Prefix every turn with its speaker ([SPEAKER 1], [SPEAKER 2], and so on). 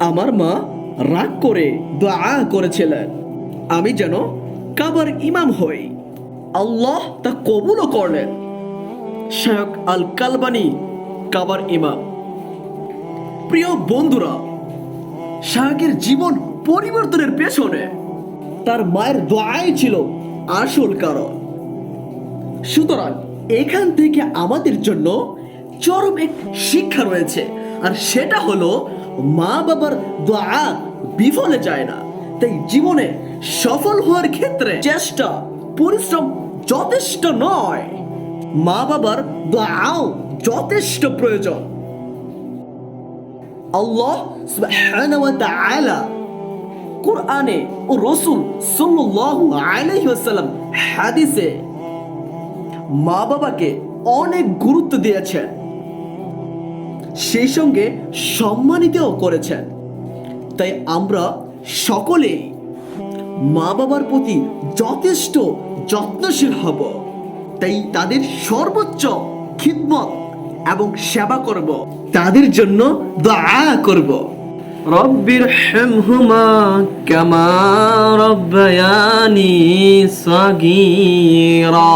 [SPEAKER 1] আমার মা রাগ করে, দোয়া করেছিলেন। আমি যেন কাবার ইমাম হই। আল্লাহ তা কবুলও করলেন। শেখ আল কালবানি কাবার ইমাম। প্রিয় বন্ধুরা শাহের জীবন পরিবর্তনের পেছনে তার মায়ের দোয়াই ছিল আসল কারণ। সুতরাং এখান থেকে আমাদের জন্য চরম এক শিক্ষা রয়েছে। আর সেটা হলো মা বাবার দোয়া বিফলে যায় না। তাই জীবনে সফল হওয়ার ক্ষেত্রে চেষ্টা, পরিশ্রম যথেষ্ট নয়। মা বাবার দোয়াও যথেষ্ট প্রয়োজন। আল্লাহ সুবহানাহু ওয়া তাআলা ও সাল্লাল্লাহু আলাইহি ওয়াসাল্লাম হাদিসে মা বাবাকে অনেক গুরুত্ব দিয়েছেন। সেই সঙ্গে সম্মানিতও করেছেন। তাই আমরা সকলেই মা বাবার প্রতি যথেষ্ট যত্নশীল হব। তাই তাদের সর্বোচ্চ খিদমত এবং সেবা করব। তাদের জন্য দোয়া করব। রব্বির হেমহুমা কামা রব্বায়ানি সাগীরা।